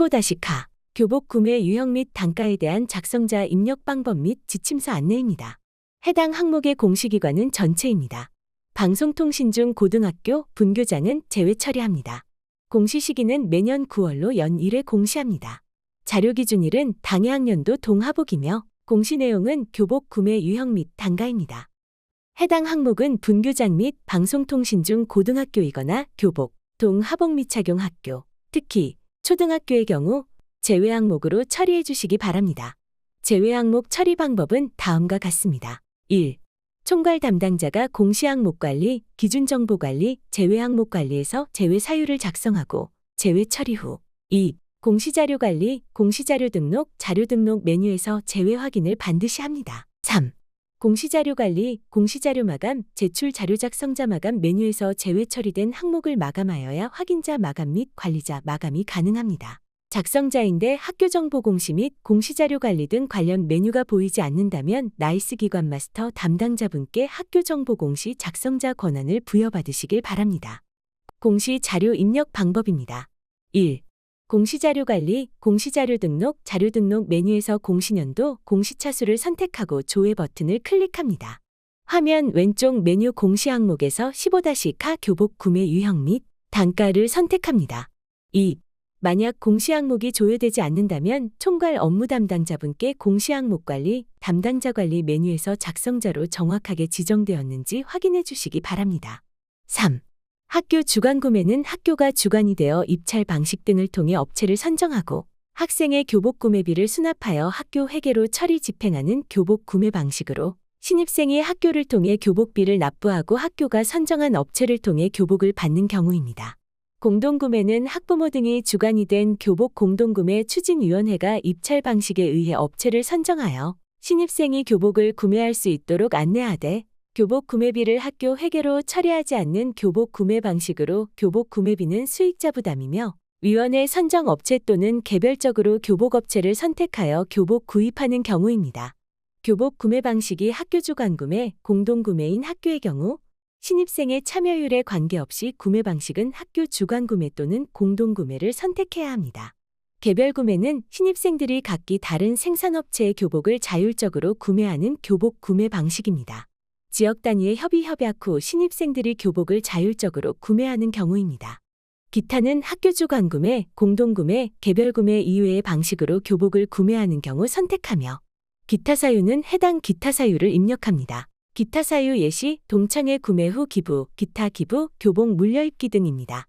15-카 교복 구매 유형 및 단가에 대한 작성자 입력 방법 및 지침서 안내입니다. 해당 항목의 공시기관은 전체입니다. 방송통신 중 고등학교, 분교장은 제외 처리합니다. 공시 시기는 매년 9월로 연 1회 공시합니다. 자료 기준일은 당해 학년도 동하복이며 공시 내용은 교복 구매 유형 및 단가입니다. 해당 항목은 분교장 및 방송통신 중 고등학교이거나 교복, 동하복 및 착용 학교, 특히 초등학교의 경우 제외 항목으로 처리해 주시기 바랍니다. 제외 항목 처리 방법은 다음과 같습니다. 1. 총괄 담당자가 공시 항목 관리, 기준 정보 관리, 제외 항목 관리에서 제외 사유를 작성하고 제외 처리 후 2. 공시 자료 관리, 공시 자료 등록, 자료 등록 메뉴에서 제외 확인을 반드시 합니다. 3. 공시 자료 관리, 공시 자료 마감, 제출 자료 작성자 마감 메뉴에서 제외 처리된 항목을 마감하여야 확인자 마감 및 관리자 마감이 가능합니다. 작성자인데 학교 정보 공시 및 공시 자료 관리 등 관련 메뉴가 보이지 않는다면 나이스 기관 마스터 담당자분께 학교 정보 공시 작성자 권한을 부여받으시길 바랍니다. 공시 자료 입력 방법입니다. 1. 공시자료 관리, 공시자료 등록, 자료 등록 메뉴에서 공시년도, 공시차수를 선택하고 조회 버튼을 클릭합니다. 화면 왼쪽 메뉴 공시 항목에서 15-카 교복 구매 유형 및 단가를 선택합니다. 2. 만약 공시 항목이 조회되지 않는다면 총괄 업무 담당자분께 공시 항목 관리, 담당자 관리 메뉴에서 작성자로 정확하게 지정되었는지 확인해 주시기 바랍니다. 3. 학교 주간 구매는 학교가 주관이 되어 입찰 방식 등을 통해 업체를 선정하고 학생의 교복 구매비를 수납하여 학교 회계로 처리 집행하는 교복 구매 방식으로 신입생이 학교를 통해 교복비를 납부하고 학교가 선정한 업체를 통해 교복을 받는 경우입니다. 공동구매는 학부모 등이 주관이 된 교복 공동구매 추진위원회가 입찰 방식에 의해 업체를 선정하여 신입생이 교복을 구매할 수 있도록 안내하되 교복 구매비를 학교 회계로 처리하지 않는 교복 구매 방식으로 교복 구매비는 수익자 부담이며 위원회 선정 업체 또는 개별적으로 교복 업체를 선택하여 교복 구입하는 경우입니다. 교복 구매 방식이 학교 주관 구매, 공동 구매인 학교의 경우 신입생의 참여율에 관계없이 구매 방식은 학교 주관 구매 또는 공동 구매를 선택해야 합니다. 개별 구매는 신입생들이 각기 다른 생산업체의 교복을 자율적으로 구매하는 교복 구매 방식입니다. 지역 단위의 협의 협약 후 신입생들이 교복을 자율적으로 구매하는 경우입니다. 기타는 학교 주 관 구매, 공동 구매, 개별 구매 이외의 방식으로 교복을 구매하는 경우 선택하며 기타 사유는 해당 기타 사유를 입력합니다. 기타 사유 예시, 동창회 구매 후 기부, 기타 기부, 교복 물려입기 등입니다.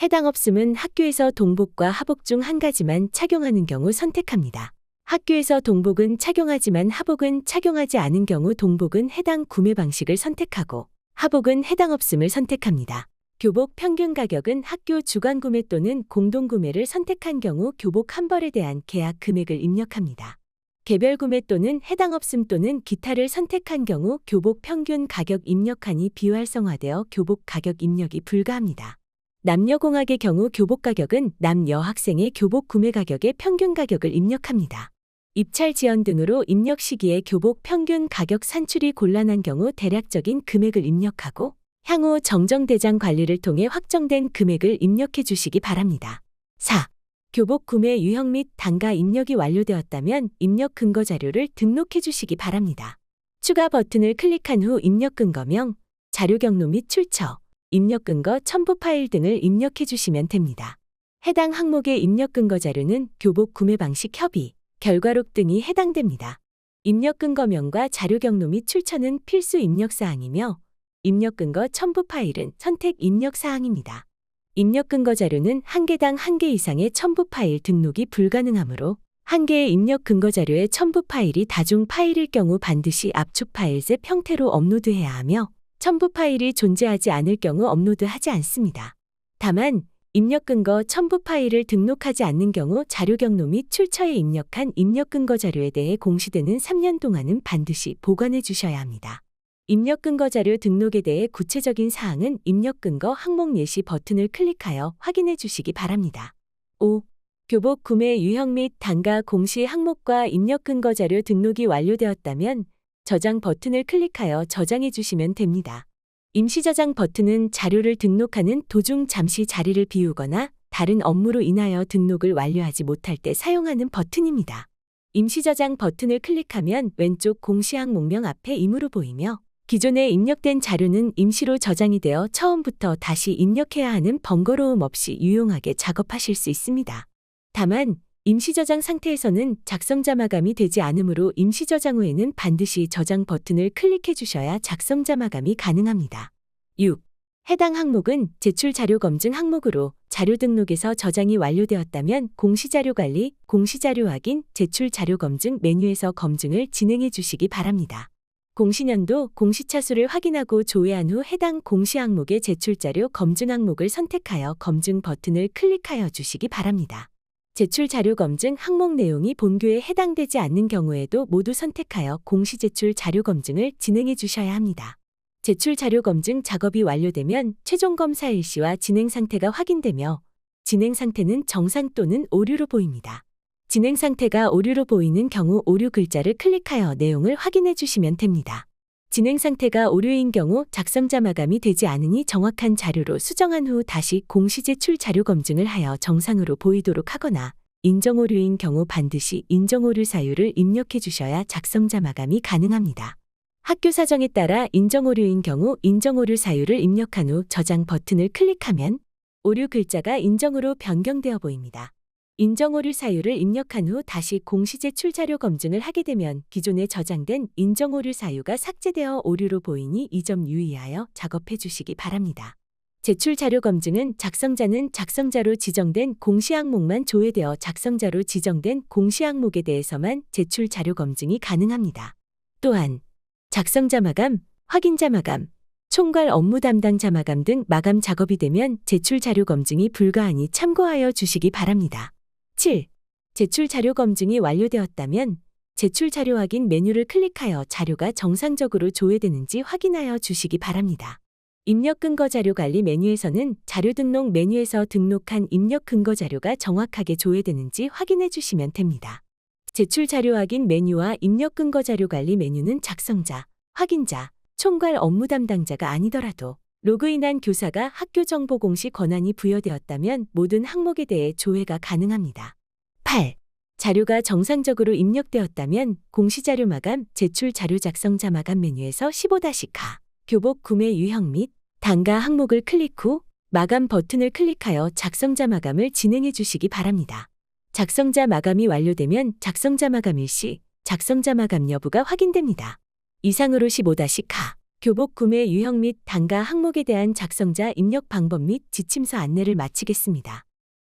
해당 없음은 학교에서 동복과 하복 중 한 가지만 착용하는 경우 선택합니다. 학교에서 동복은 착용하지만 하복은 착용하지 않은 경우 동복은 해당 구매 방식을 선택하고 하복은 해당 없음을 선택합니다. 교복 평균 가격은 학교 주간 구매 또는 공동 구매를 선택한 경우 교복 한 벌에 대한 계약 금액을 입력합니다. 개별 구매 또는 해당 없음 또는 기타를 선택한 경우 교복 평균 가격 입력하니 비활성화되어 교복 가격 입력이 불가합니다. 남녀공학의 경우 교복 가격은 남여 학생의 교복 구매 가격의 평균 가격을 입력합니다. 입찰 지연 등으로 입력 시기에 교복 평균 가격 산출이 곤란한 경우 대략적인 금액을 입력하고 향후 정정대장 관리를 통해 확정된 금액을 입력해 주시기 바랍니다. 4. 교복 구매 유형 및 단가 입력이 완료되었다면 입력 근거 자료를 등록해 주시기 바랍니다. 추가 버튼을 클릭한 후 입력 근거명, 자료 경로 및 출처, 입력 근거 첨부 파일 등을 입력해 주시면 됩니다. 해당 항목의 입력 근거 자료는 교복 구매 방식 협의, 결과록 등이 해당됩니다. 입력 근거명과 자료 경로 및 출처는 필수 입력 사항이며 입력 근거 첨부 파일은 선택 입력 사항입니다. 입력 근거 자료는 한 개당 한 개 이상의 첨부 파일 등록이 불가능하므로 한 개의 입력 근거 자료의 첨부 파일이 다중 파일일 경우 반드시 압축 파일 셋 형태로 업로드해야 하며 첨부 파일이 존재하지 않을 경우 업로드하지 않습니다. 다만 입력 근거 첨부 파일을 등록하지 않는 경우 자료 경로 및 출처에 입력한 입력 근거 자료에 대해 공시되는 3년 동안은 반드시 보관해 주셔야 합니다. 입력 근거 자료 등록에 대해 구체적인 사항은 입력 근거 항목 예시 버튼을 클릭하여 확인해 주시기 바랍니다. 5. 교복 구매 유형 및 단가 공시 항목과 입력 근거 자료 등록이 완료되었다면 저장 버튼을 클릭하여 저장해 주시면 됩니다. 임시 저장 버튼은 자료를 등록하는 도중 잠시 자리를 비우거나 다른 업무로 인하여 등록을 완료하지 못할 때 사용하는 버튼입니다. 임시 저장 버튼을 클릭하면 왼쪽 공시 항 목명 앞에 임으로 보이며 기존에 입력된 자료는 임시로 저장이 되어 처음부터 다시 입력해야 하는 번거로움 없이 유용하게 작업하실 수 있습니다. 다만 임시 저장 상태에서는 작성 자 마감이 되지 않으므로 임시 저장 후에는 반드시 저장 버튼을 클릭해 주셔야 작성 자 마감이 가능합니다. 6. 해당 항목은 제출 자료 검증 항목으로 자료 등록에서 저장이 완료되었다면 공시자료 관리, 공시자료 확인, 제출 자료 검증 메뉴에서 검증을 진행해 주시기 바랍니다. 공시년도 공시차수를 확인하고 조회한 후 해당 공시 항목의 제출 자료 검증 항목을 선택하여 검증 버튼을 클릭하여 주시기 바랍니다. 제출 자료 검증 항목 내용이 본교에 해당되지 않는 경우에도 모두 선택하여 공시 제출 자료 검증을 진행해 주셔야 합니다. 제출 자료 검증 작업이 완료되면 최종 검사 일시와 진행 상태가 확인되며 진행 상태는 정상 또는 오류로 보입니다. 진행 상태가 오류로 보이는 경우 오류 글자를 클릭하여 내용을 확인해 주시면 됩니다. 진행 상태가 오류인 경우 작성자 마감이 되지 않으니 정확한 자료로 수정한 후 다시 공시 제출 자료 검증을 하여 정상으로 보이도록 하거나 인정 오류인 경우 반드시 인정 오류 사유를 입력해 주셔야 작성자 마감이 가능합니다. 학교 사정에 따라 인정 오류인 경우 인정 오류 사유를 입력한 후 저장 버튼을 클릭하면 오류 글자가 인정으로 변경되어 보입니다. 인정 오류 사유를 입력한 후 다시 공시 제출 자료 검증을 하게 되면 기존에 저장된 인정 오류 사유가 삭제되어 오류로 보이니 이 점 유의하여 작업해 주시기 바랍니다. 제출 자료 검증은 작성자는 작성자로 지정된 공시 항목만 조회되어 작성자로 지정된 공시 항목에 대해서만 제출 자료 검증이 가능합니다. 또한 작성자 마감, 확인자 마감, 총괄 업무 담당자 마감 등 마감 작업이 되면 제출 자료 검증이 불가하니 참고하여 주시기 바랍니다. 7. 제출 자료 검증이 완료되었다면 제출 자료 확인 메뉴를 클릭하여 자료가 정상적으로 조회되는지 확인하여 주시기 바랍니다. 입력 근거 자료 관리 메뉴에서는 자료 등록 메뉴에서 등록한 입력 근거 자료가 정확하게 조회되는지 확인해 주시면 됩니다. 제출 자료 확인 메뉴와 입력 근거 자료 관리 메뉴는 작성자, 확인자, 총괄 업무 담당자가 아니더라도 로그인한 교사가 학교 정보 공시 권한이 부여되었다면 모든 항목에 대해 조회가 가능합니다. 8. 자료가 정상적으로 입력되었다면 공시자료 마감, 제출 자료 작성자 마감 메뉴에서 15-가 교복 구매 유형 및 단가 항목을 클릭 후 마감 버튼을 클릭하여 작성자 마감을 진행해 주시기 바랍니다. 작성자 마감이 완료되면 작성자 마감 일 시, 작성자 마감 여부가 확인됩니다. 이상으로 15-가 교복 구매 유형 및 단가 항목에 대한 작성자 입력 방법 및 지침서 안내를 마치겠습니다.